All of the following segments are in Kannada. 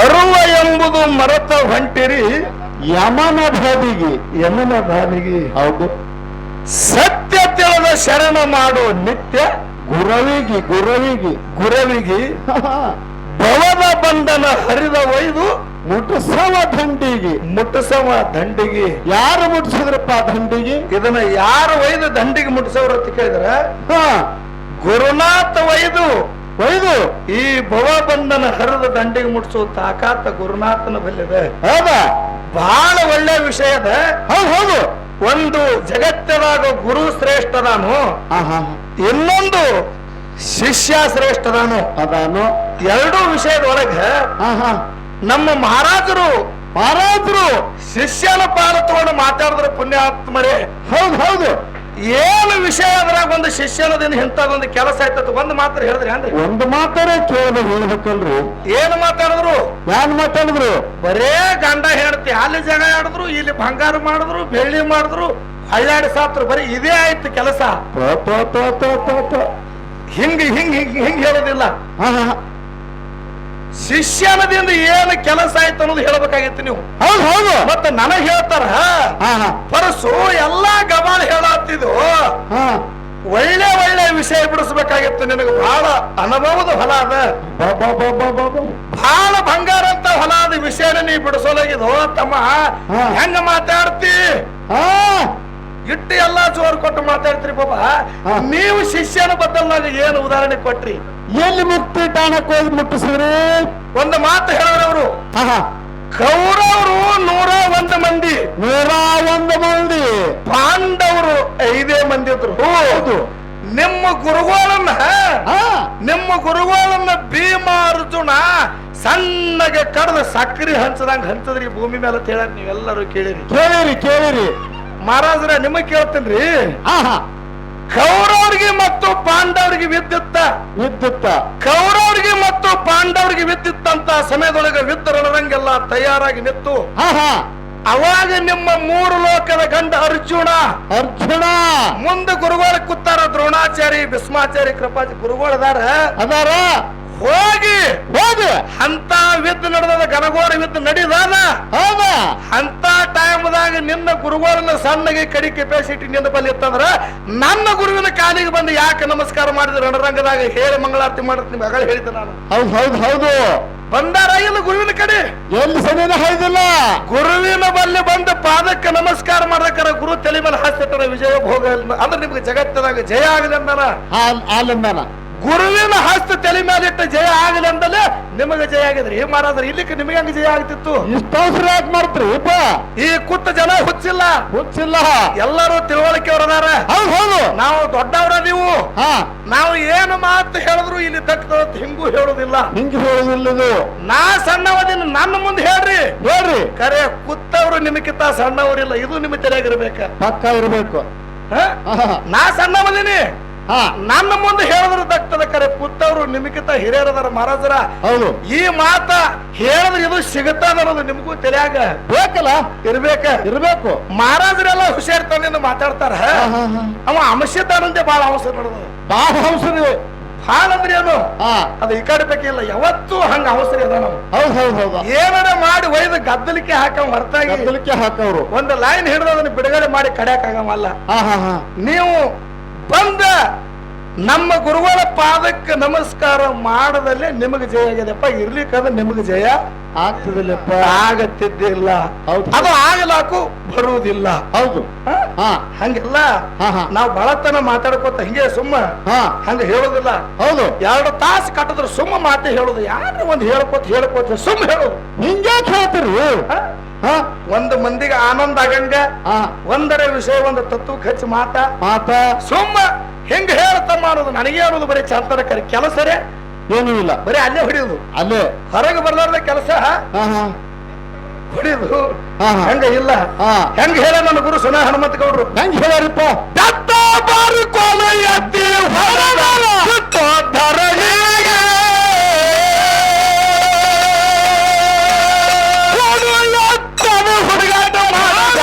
ಅರುವ ಎಂಬುದು ಮರತ ಹೊಂಟಿರಿ ಯಮನ ಬಾದಿಗೆ ಯಮನ ಬಾದಿಗೆ ಹೌದು. ಸತ್ಯ ತಿಳಿದ ಶರಣ ಮಾಡೋ ನಿತ್ಯ. ಗುರವಿಗಿ ಗುರವಿಗಿ. ಗುರವಿಗಿ. ಭವದ ಬಂಧನ ಹರಿದ ಒಯ್ದು. ಮುಟಸವ ದಂಡಿಗೆ. ಮುಟಸವ ದಂಡಿಗೆ. ಯಾರು ಮುಟ್ಸಿದ್ರಪ್ಪ ದಂಡಿಗೆ? ಇದನ್ನ ಯಾರು ಒಯ್ದು ದಂಡಿಗೆ ಮುಟ್ಟಿಸವ್ರ ಅಂತ ಕೇಳಿದ್ರ? ಹ. ಗುರುನಾಥ ಒಯ್ದು. ಒಯ್ದು ಈ ಭವ ಬಂಧನ ಹರಿದ ದಂಡಿಗೆ ಮುಟ್ಸೋ ತಾಕಾತ ಗುರುನಾಥನ ಬಲ್ಲಿದೆ ಹೌದಾ? ಬಹಳ ಒಳ್ಳೆ ವಿಷಯ ಅದ. ಹೌದು ಹೌದು. ಒಂದು ಜಗತ್ತದಾಗ ಗುರು ಶ್ರೇಷ್ಠದಾನು ಇನ್ನೊಂದು ಶಿಷ್ಯ ಶ್ರೇಷ್ಠದಾನು ಅದಾನು. ಎರಡೂ ವಿಷಯದೊಳಗೆ ಒಳಗ ಹಾ ಹಾ. ನಮ್ಮ ಮಹಾರಾಜರು ಮಹಾರಾಜರು? ಶಿಷ್ಯನ ಪಾಲ ತಗೊಂಡು ಮಾತಾಡಿದ್ರೆ ಪುಣ್ಯಾತ್ಮರೇ. ಹೌದು ಹೌದು. ಏನು ವಿಷಯ ಅದ್ರಾಗ ಒಂದು ಶಿಷ್ಯನದಿಂದ ಇಂಥದೊಂದು ಕೆಲಸ ಆಯ್ತದ ಒಂದು ಮಾತ್ರ ಹೇಳಿದ್ರಿ ಅಂದ್ರೆ ಒಂದು ಮಾತ್ರ ಕೇಳಿದ್ರೆ ಹೇಳ್ಬೇಕಲ್ರಿ. ಏನು ಮಾತಾಡಿದ್ರು? ಏನ್ ಮಾತಾಡಿದ್ರು? ಬರೇ ಗಂಡ ಹೇಳ್ತಿ ಅಲ್ಲಿ ಜಗ ಆಡಿದ್ರು ಇಲ್ಲಿ ಬಂಗಾರ ಮಾಡಿದ್ರು ಬೆಳ್ಳಿ ಮಾಡಿದ್ರು ಅಳ್ಳಾಡಿ ಸಾತ್ರು ಬರೀ ಇದೇ ಆಯ್ತು ಕೆಲಸ. ಹಿಂಗ್ ಹಿಂಗ್ ಹಿಂಗ್ ಹಿಂಗ್ ಹೇಳೋದಿಲ್ಲ. ಶಿಷ್ಯನದಿಂದ ಏನು ಕೆಲಸ ಆಯ್ತು ಅನ್ನೋದು ಹೇಳ್ಬೇಕಾಗಿತ್ತು ನೀವು. ಹೌದು ಹೌದು. ಮತ್ತೆ ನನಗ್ ಹೇಳ್ತಾರ? ಪರಸು ಎಲ್ಲಾ ಗವಾಳ ಹೇಳತ್ತಿದ್ದು ಒಳ್ಳೆ ಒಳ್ಳೆ ವಿಷಯ ಬಿಡಿಸ್ಬೇಕಾಗಿತ್ತು ನಿನಗೆ. ಬಹಳ ಅನುಭವದ ಫಲ ಅದ. ಬಹಳ ಬಂಗಾರ ಅಂತ ಹೊಲ ಅದ ವಿಷಯನ ನೀ ಬಿಡಿಸೋಲಾಗಿದ್ದು ತಮ್ಮ. ಹೆಂಗ ಮಾತಾಡ್ತಿ? ಇಟ್ಟು ಎಲ್ಲಾ ಜೋರ್ ಕೊಟ್ಟು ಮಾತಾಡ್ತೀರಿ ಬಾಬಾ. ನೀವು ಶಿಷ್ಯನ ನನಗೆ ಏನು ಉದಾಹರಣೆ ಕೊಟ್ರಿ? ಎಲ್ಲಿ ಮುಕ್ತಿ ಠಾಣಕ್ಕೆ ಹೋಗಿ ಮುಟ್ಟಿಸಿದ್ರಿ? ಒಂದು ಮಾತು ಹೇಳೋರವರು ಕೌರವರು ನೂರ ಒಂದು ಮಂದಿ. ನೂರ ಒಂದು ಮಂದಿ. ಪಾಂಡವರು ಐದೇ ಮಂದಿ ಇದ್ರು. ಹೌದು. ನಿಮ್ಮ ಗುರುಗಳನ್ನ ಹಾ. ನಿಮ್ಮ ಗುರುಗಳನ್ನ ಭೀಮ ಅರ್ಜುನ ಸಣ್ಣಗೆ ಕಡದ ಸಕ್ರಿ ಹಂಚದಂಗ ಹಂಚದ್ರಿ ಭೂಮಿ ಮೇಲೆ ಅಂತ ಹೇಳಕ್ ನೀವೆಲ್ಲರೂ ಕೇಳಿರಿ. ಕೇಳಿರಿ ಕೇಳಿರಿ. ಮಹಾರಾಜ್ರ ನಿಮಗ್ ಕೇಳ್ತೇನ್ರಿ. ಹಾ ಹಾ. ಕೌರವರಿಗೆ ವಿದ್ಯುತ್ತ? ವಿದ್ಯುತ್ತ. ಕೌರವರಿಗೆ ಮತ್ತು ಪಾಂಡವರಿಗೆ ವಿದ್ಯುತ್ತಂತ ಸಮಯದೊಳಗೆ ರಣರಂಗೆಲ್ಲ ತಯಾರಾಗಿ ನಿಂತು ಹಾ ಹಾ. ಅವಾಗ ನಿಮ್ಮ ಮೂರು ಲೋಕದ ಗಂಡ ಅರ್ಜುನ. ಅರ್ಜುನ. ಮುಂದೆ ಗುರುಗಳ ಕೂತಾರ ದ್ರೋಣಾಚಾರಿ ಭೀಸ್ಮಾಚಾರಿ ಕೃಪಾಚಾರಿ ಗುರುಗಳದಾರ ಅದಾರ. ಹೋಗಿ. ಹೋಗಿ. ಹಂತ ವಿತ್ ನಡೆದ ಗನಗೋರ ವಿದ್ದ ನಡೀದಾನ ಹೌದಾ. ಅಂತ ಟೈಮ್ದಾಗ ನಿನ್ನ ಗುರುಗಳನ್ನ ಸಣ್ಣಗೆ ಕಡಿ ಕೆಪಾಸಿಟಿ ನಿನ್ನ ಬಲ್ಲಿ ಇತ್ತಂದ್ರ ನನ್ನ ಗುರುವಿನ ಕಾಲಿಗೆ ಬಂದು ಯಾಕೆ ನಮಸ್ಕಾರ ಮಾಡಿದ್ರೆ? ರಣರಂಗದಾಗ ಹೇಳಿ ಮಂಗಳಾರತಿ ಮಾಡ್ತೀನಿ ಮಗಳ ಹೇಳಿದ್ದೆ ನಾನು. ಹೌದು ಹೌದು ಹೌದು. ಬಂದಾರ ಇಲ್ಲ ಗುರುವಿನ ಕಡೆ? ಎಲ್ಲಿ ಸನಿನ ಹೈದಿಲ್ಲ ಗುರುವಿನ ಬಲ್ಲಿ ಬಂದು ಪಾದಕ್ಕೆ ನಮಸ್ಕಾರ ಮಾಡ್ಬೇಕಾರ ಗುರು ತಲೆ ಮೇಲೆ ಹಾಸ್ತಿರ್ತಾರ ವಿಜಯ ಭೋಗ. ಅಂದ್ರೆ ನಿಮ್ಗೆ ಜಗತ್ತದಾಗ ಜಯ ಆಗಲಿ ಅಂದಾನ? ಹಾಲ್ ಹಾಲಿಂದನ ಗುರುವಿನ ಹಸ್ತ ತಲೆ ಮೇಲೆ ಇಟ್ಟ ಜಯ ಆಗಲಿ ಅಂದಲೇ ನಿಮಗೆ ಜಯ ಆಗಿದ್ರಿ. ಏ ಮಾರಾದ್ರಿ ಇಲ್ಲಿಕ್ಕೆ ನಿಮಗೆ ಹಂಗ ಜಯ ಆಗ್ತಿತ್ತು? ಇಷ್ಟ ಅವಸರ ಯಾಕೆ ಮಾಡ್ತೀರಿ? ಇಪ್ಪ ಈ ಕುತ್ತ ಜನ ಹುಚ್ಚಿಲ್ಲ. ಹುಚ್ಚಿಲ್ಲ. ಎಲ್ಲರೂ ತಿಳುವಳಿಕೆ ಅವರದಾರ ಹೌದು ಹೌದು. ನಾವು ದೊಡ್ಡವರ ನೀವು? ಹಾ. ನಾವು ಏನು ಮಾತು ಹೇಳಿದ್ರು ಇಲ್ಲಿ ದಕ್ಕದ ಹಿಂಗೂ ಹೇಳುದಿಲ್ಲ. ಹಿಂಗೂ ಹೇಳುದಿಲ್ಲ ನಾ ಸಣ್ಣವದಿನ ನನ್ನ ಮುಂದೆ ಹೇಳ್ರಿ. ಹೇಳ್ರಿ. ಕರೆ ಕುತ್ತವರು ನಿಮಗಿಂತ ಸಣ್ಣವರಿಲ್ಲ ಇದು ನಿಮ್ಮ ತೆರೆಯಾಗಿರ್ಬೇಕು ಪಕ್ಕ ಇರ್ಬೇಕು. ನಾ ಸಣ್ಣವದಿನಿ. ನನ್ನ ಮುಂದೆ ಹೇಳಿದ್ರೆ ದಕ್ತದ ಕರೆ ಕುತ್ತವರು ನಿಮಗಿಂತ ಹಿರಿಯರದಾರ ಮಹಾರಾಜರ. ಹೌದು. ಈ ಮಾತ ಹೇಳಿದ್ರೆ ಇದು ಸಿಗುತ್ತದ ಅನ್ನೋದು ನಿಮಗೂ ತಲೆಯಾಗ ಬೇಕಲ್ಲ? ಇರ್ಬೇಕ. ಇರ್ಬೇಕು. ಮಹಾರಾಜರೆಲ್ಲ ಹುಷಾರ್ ತಂದಿಂದ ಮಾತಾಡ್ತಾರ. ಅವ ಅಂಶದಾನಂತೆ ಬಹಳ ಅವಸರ ನಡೆದ. ಬಹಳ ಅವಸರ ಭಾಳ ಅಂದ್ರೆ ಏನು? ಅದು ಈ ಕಡೆ ಬೇಕಿಲ್ಲ ಯಾವತ್ತೂ ಹಂಗ ಅವಸರ ಇದೆ ನಾವು ಹೌದು ಹೌದು ಹೌದು. ಏನಾರ ಮಾಡಿ ಒಯ್ದ ಗದ್ದಲಿಕ್ಕೆ ಹಾಕ ಹೊರತಾಗಿ ಗದ್ದಲಕ್ಕೆ ಹಾಕವ್ರು. ಒಂದು ಲೈನ್ ಹಿಡಿದು ಅದನ್ನ ಬಿಡುಗಡೆ ಮಾಡಿ ಕಡೆ ಆಗಮಲ್ಲ ನೀವು ಬಂದ ನಮ್ಮ ಗುರುಗಳ ಪಾದಕ್ಕೆ ನಮಸ್ಕಾರ ಮಾಡದಲ್ಲೇ ನಿಮಗೆ ಜಯ ಆಗ್ಯದಪ್ಪ ಇರ್ಲಿಕ್ಕಂದ್ರೆ ನಿಮಗೆ ಜಯ ಆಗ್ತದಿಲ್ಲಪ್ಪ. ಆಗತ್ತಿದ್ದಿಲ್ಲ. ಹೌದು. ಅದು ಆಗಲಾಕು ಬರುವುದಿಲ್ಲ. ಹೌದು. ಹಂಗಿಲ್ಲ ಹಾ. ಹಂಗೆಲ್ಲ ಹಾ, ಹಾ. ನಾವು ಬಳತನ ಮಾತಾಡ್ಕೋತ ಹಿಂಗೆ ಸುಮ್ಮ. ಹಾ. ಹಂಗ ಹೇಳುದಿಲ್ಲ. ಹೌದು. ಎರಡು ತಾಸು ಕಟ್ಟಿದ್ರೆ ಸುಮ್ಮ ಮಾತೆ ಹೇಳುದು. ಯಾರು ಒಂದು ಹೇಳ್ಕೋತ ಹೇಳ್ಕೋತ ಸುಮ್ಮ ಹೇಳುದು. ಹಿಂಗೆ ಹೇಳ್ತೀರಿ? ಒಂದು ಮಂದಿಗೆ ಆನಂದ ಆಗಂಗ? ಹಾ. ಒಂದರ ವಿಷಯ ಒಂದು ತತ್ವ ಹಚ್ಚಿ ಮಾತ? ಮಾತ. ಸುಮ್ಮ ಹೆಂಗ ಹೇಳ್ತಮ್ಮ ಅನ್ನೋದು ನನಗೆ ಅನ್ನೋದು ಬರೀ ಚಂತನ ಕರಿ ಕೆಲಸರೇ? ಏನೂ ಇಲ್ಲ. ಬರೀ ಅಲ್ಲೇ ಹೊಡಿಯುದು. ಅಲ್ಲೇ. ಹೊರಗೆ ಬರ್ಲಾರ್ದ ಕೆಲಸ? ಹಾ? ಹಾ ಹೊಡಿಯೋದು. ಹಂಗ ಇಲ್ಲ? ಹಾ. ಹೆಂಗ ಹೇಳ ನನ್ನ ಗುರು ಸುನಾ ಹನುಮಂತ ಗೌಡ್ರು? ಹೆಂಗ್ ಹೇಳಪ್ಪ ದತ್ತ ಬಾರು ಕೋಲ ಎತ್ತಿ ಹೊರಗ ಹುಡುಗಾಟ ಮಾಡಿದ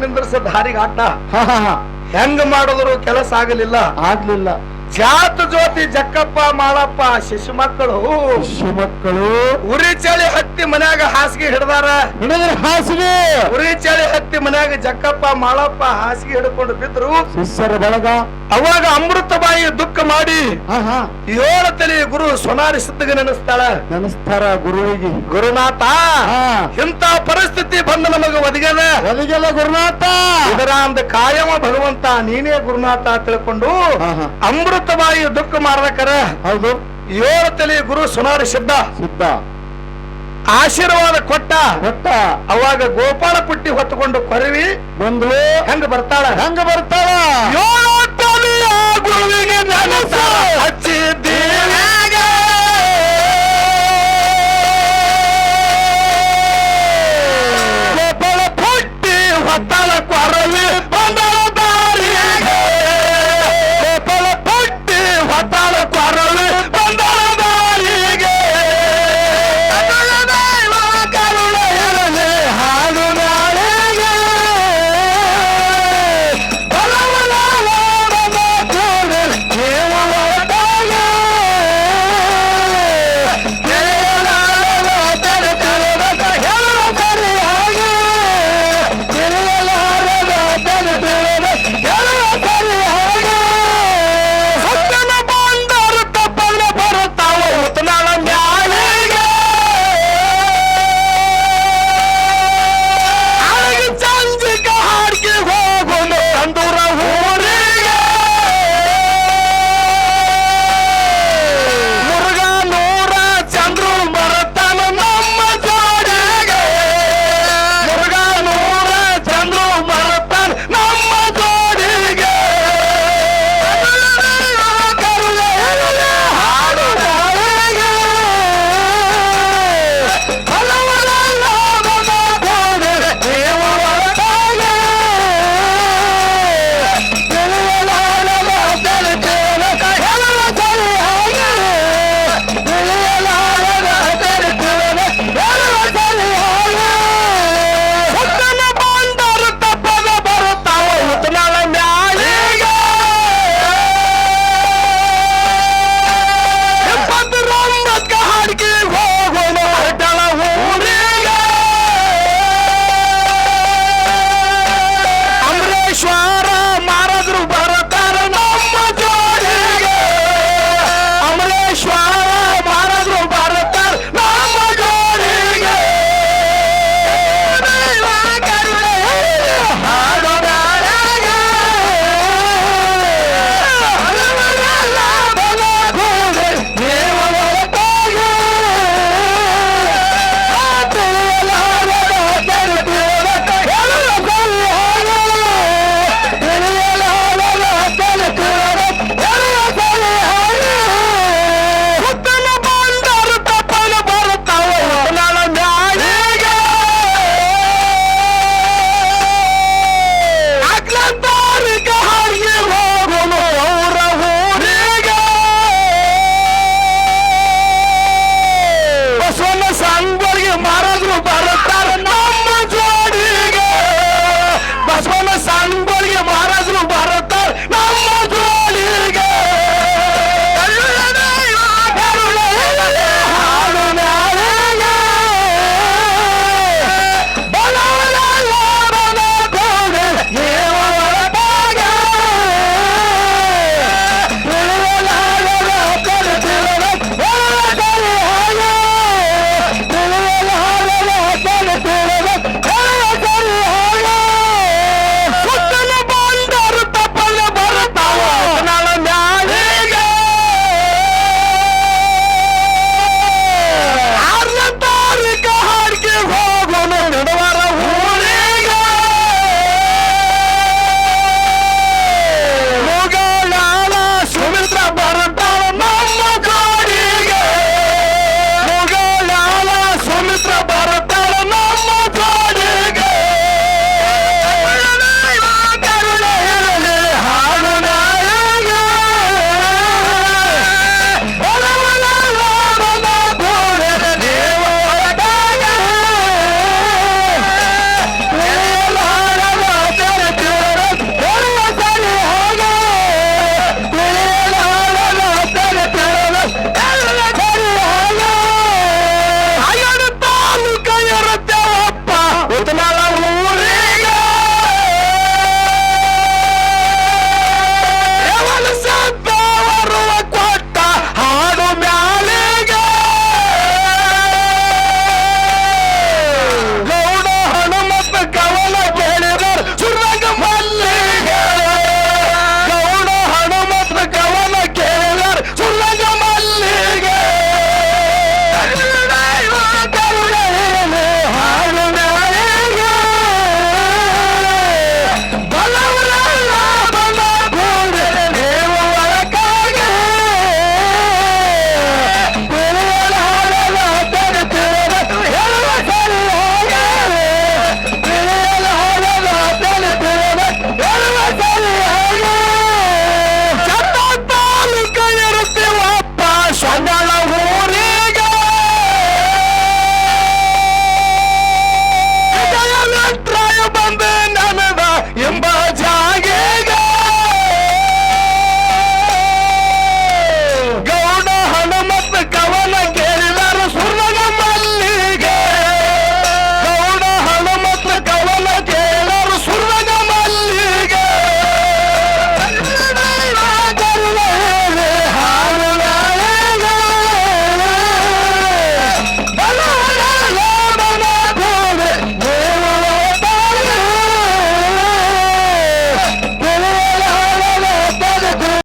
ನಿಂದ್ರಿಸ ದಾರಿಗೆ ಆಟ ಹಾ ಹಾ ಹಾ. ಹೆಂಗ್ ಮಾಡಿದ್ರು ಕೆಲಸ ಆಗಲಿಲ್ಲ? ಆಗ್ಲಿಲ್ಲ. ಜಾತ ಜ್ಯೋತಿ ಜಕ್ಕಪ್ಪ ಮಾಳಪ್ಪ ಶಿಶು ಮಕ್ಕಳು. ಶಿಶು ಮಕ್ಕಳು. ಉರಿ ಚಳಿ ಹತ್ತಿ ಮನ್ಯಾಗ ಹಾಸಿಗೆ ಹಿಡ್ದಾರ. ಹಿಡಿದ್ರೆ ಹಾಸಿಗೆ. ಉರಿ ಚಳಿ ಹತ್ತಿ ಮನ್ಯಾಗ ಜಕ್ಕಪ್ಪ ಮಾಳಪ್ಪ ಹಾಸಿಗೆ ಹಿಡ್ಕೊಂಡು ಬಿದ್ರು. ಶಿಷ್ಯರ ಬಳಗ. ಅವಾಗ ಅಮೃತ ಬಾಯಿ ದುಃಖ ಮಾಡಿ ಏಳು ತಲೆ ಗುರು ಸೊನಾರಿ ಸಿದ್ಧಗೆ ನೆನೆಸ್ತಾಳ. ನೆನೆಸ್ತಾರ ಗುರುವಿಗೆ. ಗುರುನಾಥ ಹಾ. ಇಂತ ಪರಿಸ್ಥಿತಿ ಬಂದ ನಮಗೆ ಒದಗದ ಒದಗೆಲ್ಲ ಗುರುನಾಥ. ಇದರ ಅಂದ ಕಾಯಮ ಭಗವಂತ ನೀನೇ ಗುರುನಾಥ ತಿಳ್ಕೊಂಡು ಅಮೃತ ಮುಕ್ತವಾಗಿ ದುಃಖ ಮಾಡ್ಬೇಕಾರ ಹೌದು. ಏಳು ತಲೆ ಗುರು ಸುನಾರಿ ಸಿದ್ಧ ಸಿದ್ಧ ಆಶೀರ್ವಾದ ಕೊಟ್ಟ. ಕೊಟ್ಟ. ಅವಾಗ ಗೋಪಾಲ ಪುಟ್ಟಿ ಹೊತ್ತುಕೊಂಡು ಕೊರವಿ ಬಂದ್ಲು ಹಂಗ ಬರ್ತಾಳ? ಹಂಗ ಬರ್ತಾಳ? ಏಳು ತಲೆಯ ಗುರುವಿಗೆ ನನಸ. ಹಚ್ಚಿದ್ದೇನೆ